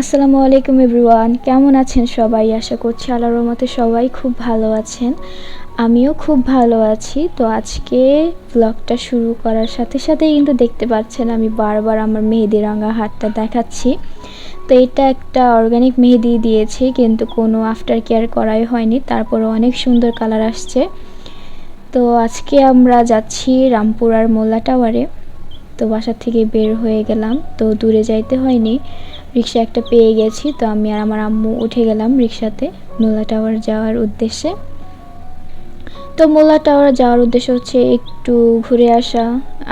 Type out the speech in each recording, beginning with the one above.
আসসালামু আলাইকুম এভরিওয়ান, কেমন আছেন সবাই? আশা করছি আল্লাহর রহমতে সবাই খুব ভালো আছেন। আমিও খুব ভালো আছি। তো আজকে ব্লগটা শুরু করার সাথে সাথেই কিন্তু দেখতে পাচ্ছেন আমি বারবার আমার মেহেদি রাঙা হাতটা দেখাচ্ছি। তো এটা একটা অর্গানিক মেহেদি দিয়েছি, কিন্তু কোনো আফটার কেয়ার করাই হয়নি। তারপরে অনেক সুন্দর কালার আসছে। তো আজকে আমরা যাচ্ছি রামপুরার মোল্লা টাওয়ারে তো বাসা থেকে বের হয়ে গেলাম। তো দূরে যাইতে হয়নি। রিক্সা একটা পেয়ে গেছি, তো আমি আর আমার আম্মু উঠে গেলাম রিক্সাতে মোল্লা টাওয়ার যাওয়ার উদ্দেশ্যে। তো মোল্লা টাওয়ার যাওয়ার উদ্দেশ্য হচ্ছে একটু ঘুরে আসা,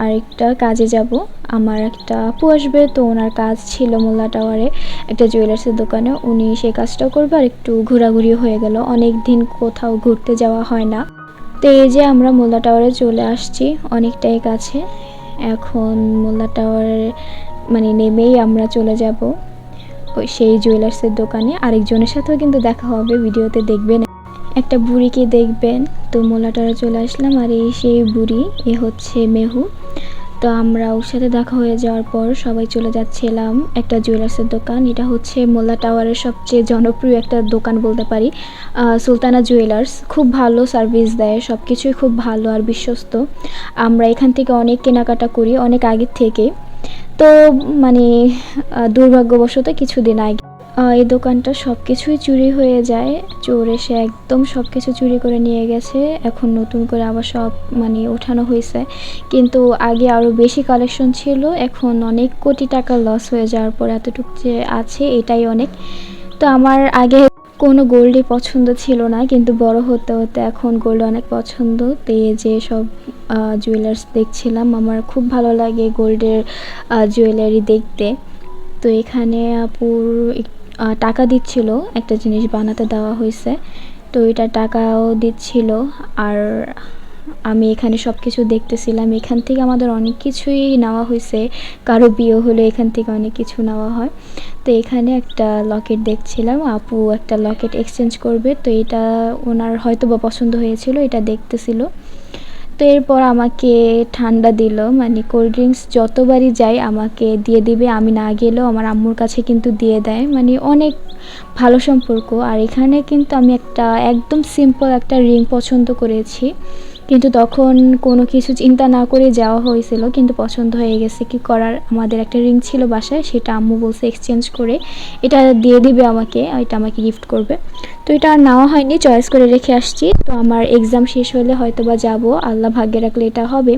আর একটা কাজে যাব। আমার একটা আপু আসবে, তো ওনার কাজ ছিল মোল্লা টাওয়ারে একটা জুয়েলার্সের দোকানে। উনি সেই কাজটাও করবে, আর একটু ঘোরাঘুরি হয়ে গেল। অনেক দিন কোথাও ঘুরতে যাওয়া হয় না। তো এই যে আমরা মোল্লা টাওয়ারে চলে আসছি অনেকটাই কাছে। এখন মোল্লা টাওয়ারে মানে নেমেই আমরা চলে যাব। সেই জুয়েলার্সের দোকানে আরেকজনের সাথেও কিন্তু দেখা হবে, ভিডিওতে দেখবেন। একটা বুড়িকে দেখবেন, তো মোলাটারা চলে আসলাম, আর এই সেই বুড়ি, এ হচ্ছে মেহু। তো আমরা ওর সাথে দেখা হয়ে যাওয়ার পর সবাই চলে যাচ্ছিলাম একটা জুয়েলার্সের দোকান। এটা হচ্ছে মোল্লা টাওয়ারের সবচেয়ে জনপ্রিয় একটা দোকান বলতে পারি। সুলতানা জুয়েলার্স, খুব ভালো সার্ভিস দেয় সব কিছুই খুব ভালো আর বিশ্বস্ত। আমরা এখান থেকে অনেক কেনাকাটা করি, অনেক আগের থেকে। তো মানে দুর্ভাগ্যবশত কিছুদিন আগে এই দোকানটা সব কিছুই চুরি হয়ে যায়। চোর এসে একদম সব কিছু চুরি করে নিয়ে গেছে। এখন নতুন করে আবার সব মানে ওঠানো হয়েছে। কিন্তু আগে আরও বেশি কালেকশন ছিল। এখন অনেক কোটি টাকা লস হয়ে যাওয়ার পর এতটুকু যে আছে, এটাই অনেক। তো আমার আগে কোনো গোল্ডই পছন্দ ছিল না। কিন্তু বড় হতে হতে এখন গোল্ড অনেক পছন্দ। তো যে সব জুয়েলার্স দেখছিলাম। আমার খুব ভালো লাগে গোল্ডের জুয়েলারি দেখতে। তো এখানে আপুর টাকা দিচ্ছিল, একটা জিনিস বানাতে দেওয়া হয়েছে। তো এটা টাকাও দিচ্ছিল। আর আমি এখানে সব কিছু দেখতেছিলাম। এখান থেকে আমাদের অনেক কিছুই নেওয়া হয়েছে। কারও বিয়ে হলে এখান থেকে অনেক কিছু নেওয়া হয়। তো এখানে একটা লকেট দেখছিলাম। আপু একটা লকেট এক্সচেঞ্জ করবে। তো এটা ওনার হয়তো বা পছন্দ হয়েছিল, এটা দেখতেছিল। তো এরপর আমাকে ঠান্ডা দিল মানে কোল্ড ড্রিঙ্কস যতবারই যাই আমাকে দিয়ে দিবে, আমি না গেলেও আমার আম্মুর কাছে কিন্তু দিয়ে দেয়। মানে অনেক ভালো সম্পর্ক। আর এখানে কিন্তু আমি একটা একদম সিম্পল একটা রিং পছন্দ করেছি। কিন্তু তখন কোনো কিছু চিন্তা না করে যাওয়া হয়েছিল, কিন্তু পছন্দ হয়ে গেছে। কি করার? আমাদের একটা রিং ছিল বাসায়, সেটা আম্মু বলছে এক্সচেঞ্জ করে। এটা দিয়ে দিবে আমাকে, এটা আমাকে গিফট করবে। তো এটা আর নেওয়া হয়নি চয়েস করে রেখে আসছি। তো আমার এক্সাম শেষ হলে হয়তো বা যাব, আল্লাহ ভাগ্যে রাখলে এটা হবে।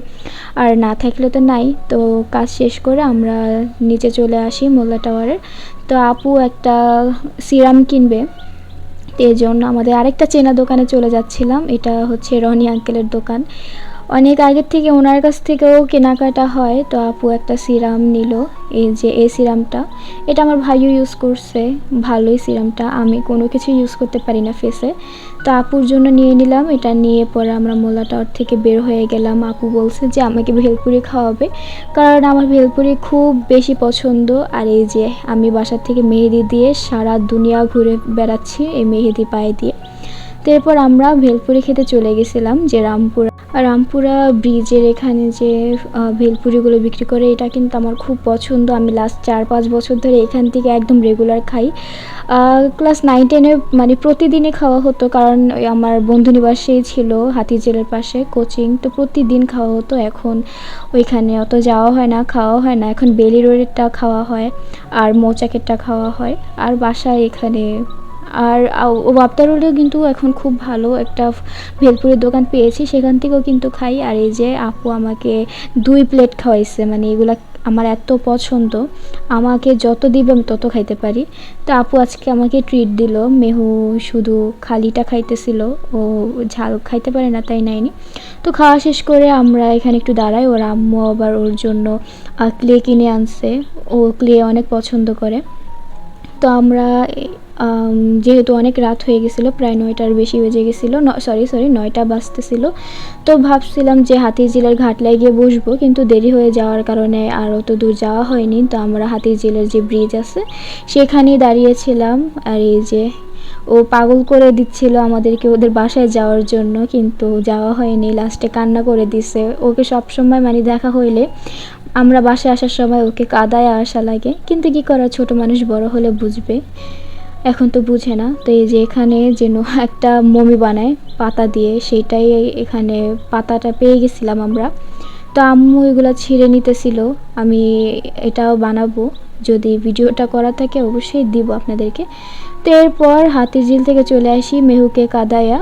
আর না থাকলে তো নাই। তো কাজ শেষ করে আমরা নিচে চলে আসি মোল্লা টাওয়ারের তো আপু একটা সিরাম কিনবে। এই জন্য আমাদের আরেকটা চেনা দোকানে চলে যাচ্ছিলাম। এটা হচ্ছে রনি আঙ্কেলের দোকান। অনেক আগের থেকে ওনার কাছ থেকেও কেনাকাটা হয়। তো আপু একটা সিরাম নিল, এই যে এই সিরামটা। এটা আমার ভাইও ইউজ করছে, ভালোই সিরামটা। আমি কোনো কিছু ইউজ করতে পারি না ফেসে তো আপুর জন্য নিয়ে নিলাম। এটা নিয়ে পরে আমরা মোলা টাওয়ার থেকে বের হয়ে গেলাম। আপু বলছে যে, আমাকে ভেলপুরি খাওয়াবে। কারণ আমার ভেলপুরি খুব বেশি পছন্দ। আর এই যে আমি বাসার থেকে মেহেদি দিয়ে সারা দুনিয়া ঘুরে বেড়াচ্ছি এই মেহেদি পায়ে দিয়ে। তো এরপর আমরা ভেলপুরি খেতে চলে গেছিলাম যে রামপুরা রামপুরা ব্রিজের এখানে যে ভেলপুরিগুলো বিক্রি করে, এটা কিন্তু আমার খুব পছন্দ। আমি লাস্ট চার পাঁচ বছর ধরে এখান থেকে একদম রেগুলার খাই। ক্লাস নাইন টেনে মানে প্রতিদিনে খাওয়া হতো, কারণ আমার বন্ধু নিবাসেই ছিল হাতিজেলের পাশে, কোচিং। তো প্রতিদিন খাওয়া হতো, এখন ওইখানে অত যাওয়া হয় না, খাওয়া হয় না। এখন বেলি রোডেরটা খাওয়া হয়, আর মৌচাকেরটা খাওয়া হয়। আর বাসায় এখানে আর বাপ্তারোলেও কিন্তু এখন খুব ভালো একটা ভেলপুরের দোকান পেয়েছি। সেখান থেকেও কিন্তু খাই। আর এই যে আপু আমাকে দুই প্লেট খাওয়াইছে মানে এগুলা আমার এত পছন্দ। আমাকে যত দিবে আমি তত খাইতে পারি। তো আপু আজকে আমাকে ট্রিট দিল। মেহু শুধু খালিটা খাইতেছিল। ও ঝাল খাইতে পারে না, তাই নাইনি তো খাওয়া শেষ করে আমরা এখানে একটু দাঁড়াই। ওর আম্মু আবার ওর জন্য ক্লে কিনে আনছে। ও ক্লে অনেক পছন্দ করে। তো আমরা যেহেতু অনেক রাত হয়ে গেছিল, প্রায় নয়টার বেশি বেজে গেছিল সরি সরি নয়টা বাজতেছিল। তো ভাবছিলাম যে হাতিঝিলের ঘাটলায় গিয়ে বসবো, কিন্তু দেরি হয়ে যাওয়ার কারণে আরও তো দূর যাওয়া হয়নি। তো আমরা হাতিঝিলের যে ব্রিজ আছে, সেখানেই দাঁড়িয়েছিলাম। আর এই যে ও পাগল করে দিচ্ছিল আমাদেরকে ওদের বাসায় যাওয়ার জন্য, কিন্তু যাওয়া হয়নি। লাস্টে কান্না করে দিছে। ওকে সব সময় মানে দেখা হইলে আমরা বাসায় আসার সময় ওকে কাদায় আসা লাগে। কিন্তু কি করা ছোট মানুষ বড় হলে বুঝবে। এখন তো বুঝে না। তো এই যে এখানে যেন একটা মমি বানায় পাতা দিয়ে সেটাই এখানে পাতাটা পেয়ে গেছিলাম আমরা। তো আম্মু এগুলো ছিঁড়ে নিতেছিল, আমি এটাও বানাবো। যদি ভিডিওটা করা থাকে অবশ্যই দিব আপনাদেরকে। তো এরপর হাতির ঝিল থেকে চলে আসি মেহুকে কাদায়া।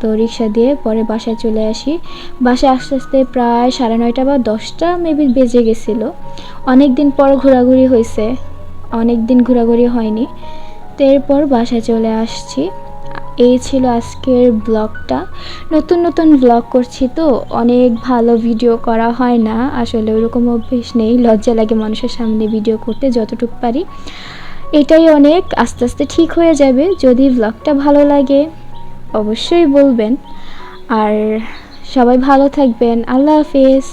তো রিক্সা দিয়ে পরে বাসায় চলে আসি। বাসায় আস্তে আস্তে প্রায় সাড়ে নয়টা বা দশটা মেবি বেজে গেছিল। অনেক দিন পর ঘোরাঘুরি হয়েছে। অনেক দিন ঘোরাঘুরি হয়নি। এরপর বাসায় চলে আসছি। এই ছিল আজকের ব্লগটা। নতুন নতুন ব্লগ করছি তো, অনেক ভালো ভিডিও করা হয় না। আসলে ওরকম অভ্যেস নেই, লজ্জা লাগে মানুষের সামনে ভিডিও করতে যতটুকু পারি। এটাই অনেক, আস্তে আস্তে ঠিক হয়ে যাবে। যদি ব্লগটা ভালো লাগে, অবশ্যই বলবেন। আর সবাই ভালো থাকবেন। আল্লাহ হাফেজ।